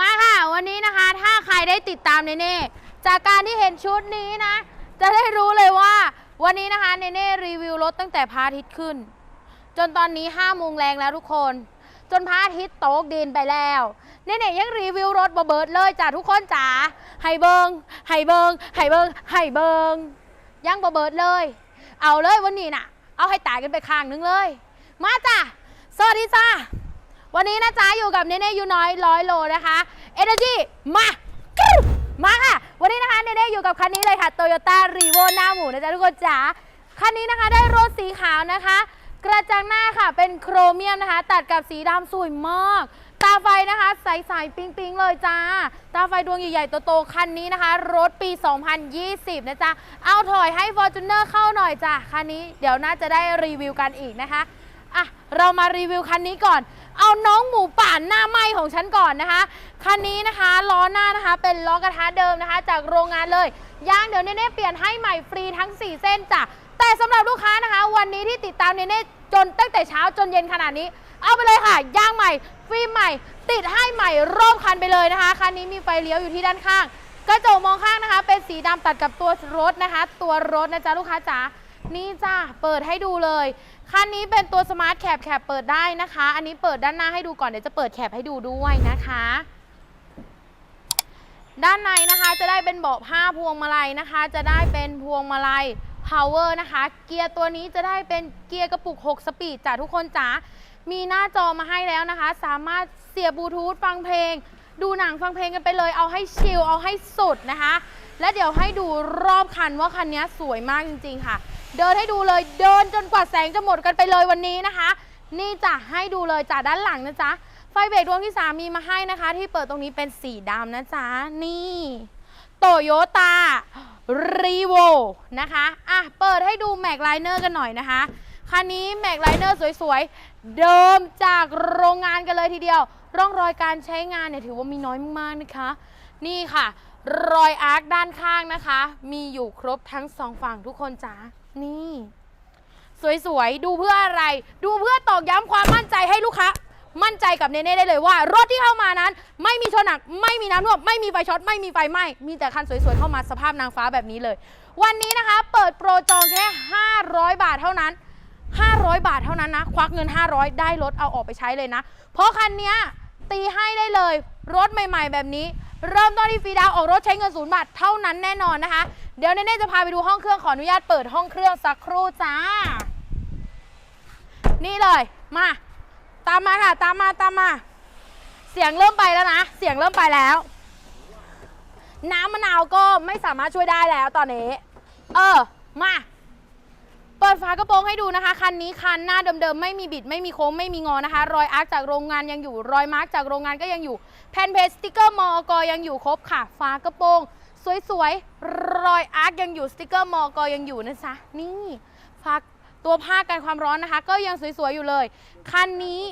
มาค่ะ วันนี้นะคะ ถ้าใครได้ติดตามเนเน่จากการที่เห็นชุดนี้นะ จะได้รู้เลยว่า วันนี้นะคะเนเน่รีวิวรถตั้งแต่พระอาทิตย์ขึ้น จนตอนนี้5้าโมงแรงแล้วทุกคน จนพระอาทิตย์ตกดินไปแล้วเนเน่ยังรีวิวรถบเบิร์ดเลยจ้ะทุกคนจ๋าไฮเบิงไฮเบิงไฮเบิงไฮเบิงยังบเบิร์ดเลย เอาเลยวันนี้น่ะ เอาให้ตายกันไปข้างนึงเลย มาจ้ะสวัสดีจ้า วันนี้นะจ๊ะอยู่กับเนเน่ยูน้อยร้อยโลนะคะ Energy มากิ้วมาค่ะ วันนี้นะคะเนเน่อยู่กับคันนี้เลยค่ะ Toyota r e v o หน้าหมูนะจ๊ะทุกคนจ๋าคันนี้นะคะได้รถสีขาวนะคะ กระจังหน้าค่ะเป็นโครเมียมนะคะ ตัดกับสีดำสวยมากตาไฟนะคะใสๆปิ๊งๆ เลยจ้า ตาไฟดวงใหญ่ๆโตๆคันนี้นะคะ รถปี 2020 นะจ๊ะ เอาถอยให้ Fortuner เข้าหน่อยจ้ะ คันนี้เดี๋ยวน่าจะได้รีวิวกันอีกนะคะ อะเรามารีวิวคันนี้ก่อน เอาน้องหมูป่านหน้าไหมของฉันก่อนนะคะ คันนี้นะคะล้อหน้านะคะ เป็นล้อกระทะเดิมนะคะ จากโรงงานเลยยางเดี๋ยวเนเน่เปลี่ยนให้ใหม่ฟรีทั้ง 4 เส้นจ้ะแต่สำหรับลูกค้านะคะ วันนี้ที่ติดตามเนเน่จนตั้งแต่เช้าจนเย็นขนาดนี้ เอาไปเลยค่ะยางใหม่ฟิล์มใหม่ ติดให้ใหม่รอบคันไปเลยนะคะคันนี้มีไฟเลี้ยวอยู่ที่ด้านข้าง กระจกมองข้างนะคะ เป็นสีดำตัดกับตัวรถนะคะ ตัวรถนะจ๊ะลูกค้าจ๋า นี่จ้าเปิดให้ดูเลยคันนี้เป็นตัวสมาร์ทแคปแคปเปิดได้นะคะ อันนี้เปิดด้านหน้าให้ดูก่อนเดี๋ยวจะเปิดแคปให้ดูด้วยนะคะ ด้านในนะคะจะได้เป็นเบาะผ้าพวงมาลัยนะคะ จะได้เป็นพวงมาลัย power นะคะ เกียร์ตัวนี้จะได้เป็นเกียร์กระปุก 6 สปีดจ้ะทุกคนจ๋ามีหน้าจอมาให้แล้วนะคะ สามารถเสียบบลูทูธฟังเพลง ดูหนังฟังเพลงกันไปเลย เอาให้ชิลเอาให้สุดนะคะ และเดี๋ยวให้ดูรอบคันว่าคันนี้สวยมากจริง ๆ ค่ะ เดินให้ดูเลย เดินจนกว่าแสงจะหมดกันไปเลยวันนี้นะคะ นี่จะให้ดูเลยจากด้านหลังนะจ๊ะ ไฟเบรกดวงที่สามีมาให้นะคะ ที่เปิดตรงนี้เป็นสีดำนะจ๊ะ นี่โตโยต้ารีโวนะคะ อะ เปิดให้ดูแม็กไลเนอร์กันหน่อยนะคะ คันนี้แม็กไลเนอร์สวยๆ เดิมจากโรงงานกันเลยทีเดียว ร่องรอยการใช้งานเนี่ยถือว่ามีน้อยมากๆนะคะ นี่ค่ะ รอยอาร์คด้านข้างนะคะ มีอยู่ครบทั้งสองฝั่งทุกคนจ้านี่สวยๆ ดูเพื่ออะไร ดูเพื่อตอกย้ำความมั่นใจให้ลูกค้า มั่นใจกับเนเน่ได้เลยว่า รถที่เข้ามานั้น ไม่มีชนหนัก ไม่มีน้ำท่วม ไม่มีไฟช็อต ไม่มีไฟไหม้ มีแต่คันสวยๆ เข้ามาสภาพนางฟ้าแบบนี้เลย วันนี้นะคะ เปิดโปรจองแค่ 500 บาทเท่านั้น 500 บาทเท่านั้นนะ ควักเงิน 500 ได้รถเอาออกไปใช้เลยนะ เพราะคันเนี้ยตีให้ได้เลย รถใหม่ๆ แบบนี้ เริ่มต้นที่ฟรีดาวออกรถใช้เงินศูนย์บาทเท่านั้นแน่นอนนะคะ เดี๋ยวเนเน่จะพาไปดูห้องเครื่องขออนุญาตเปิดห้องเครื่องสักครู่จ้า นี่เลยมา ตามมาค่ะ ตามมาตามมา เสียงเริ่มไปแล้วนะ เสียงเริ่มไปแล้ว น้ำมะนาวก็ไม่สามารถช่วยได้แล้วตอนนี้ เออมา เปิดฝากระโปรงให้ดูนะคะ คันนี้คันหน้าเดิมๆ ไม่มีบิด ไม่มีโค้ง ไม่มีงอนะคะ รอยอาร์คจากโรงงานยังอยู่ รอยมาร์กจากโรงงานก็ยังอยู่ แผ่นเพจสติกเกอร์มอกยังอยู่ครบค่ะ ฝากระโปรงสวยๆ รอยอาร์คยังอยู่ สติกเกอร์มอกยังอยู่นะจ๊ะ นี่ฝากตัวผ้ากันความร้อนนะคะ ก็ยังสวยๆ อยู่เลย คันนี้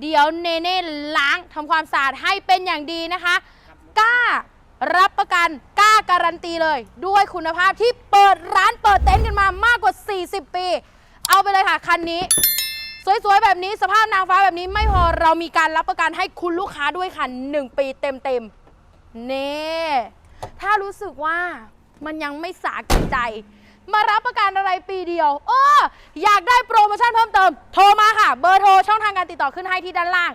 เดี๋ยวเนเน่ล้างทำความสะอาดให้เป็นอย่างดีนะคะ กล้ารับประกัน กล้าการันตีเลย ด้วยคุณภาพที่เปิดร้านเปิดเต็นท์กันมามากกว่า 40 ปี เอาไปเลยค่ะคันนี้ สวยๆ แบบนี้สภาพนางฟ้าแบบนี้ไม่พอเรามีการรับประกันให้คุณลูกค้าด้วยค่ะ 1 ปีเต็มๆเน่ถ้ารู้สึกว่ามันยังไม่สากใจ มารับประกันอะไรปีเดียวเอออยากได้โปรโมชั่นเพิ่มเติม โทรมาค่ะ เบอร์โทรช่องทางการติดต่อขึ้นให้ที่ด้านล่าง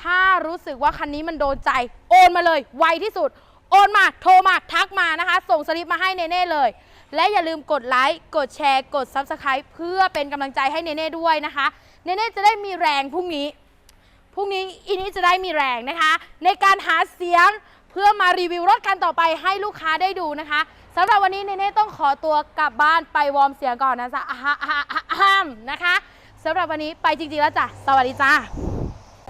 ถ้ารู้สึกว่าคันนี้มันโดนใจ โอนมาเลยไวที่สุด โอนมาโทรมาทักมานะคะ ส่งสลิปมาให้เนเน่เลย และอย่าลืมกดไลค์ กดแชร์ กด Subscribe เพื่อเป็นกำลังใจให้เนเน่ด้วยนะคะ เนเน่จะได้มีแรงพรุ่งนี้ พรุ่งนี้อีนี้จะได้มีแรงนะคะ ในการหาเสียงเพื่อมารีวิวรถคันต่อไปให้ลูกค้าได้ดูนะคะสำหรับวันนี้เนเน่ต้องขอตัวกลับบ้านไปวอร์มเสียงก่อนนะจ๊ะอ่าฮะอ่าฮะอ่าฮะนะคะสำหรับวันนี้ไปจริงๆแล้วจ้ะ สวัสดีจ้า